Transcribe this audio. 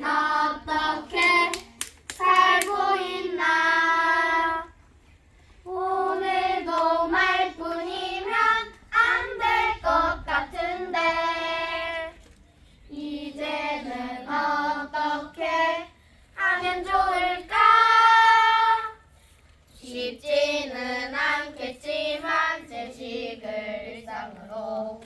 너떻게 살고 있나? 오늘도 말뿐이면 안 될 것 같은데 이제는 어떻게 하면 좋을까? 쉽지는 않겠지만 제 식을 일상으로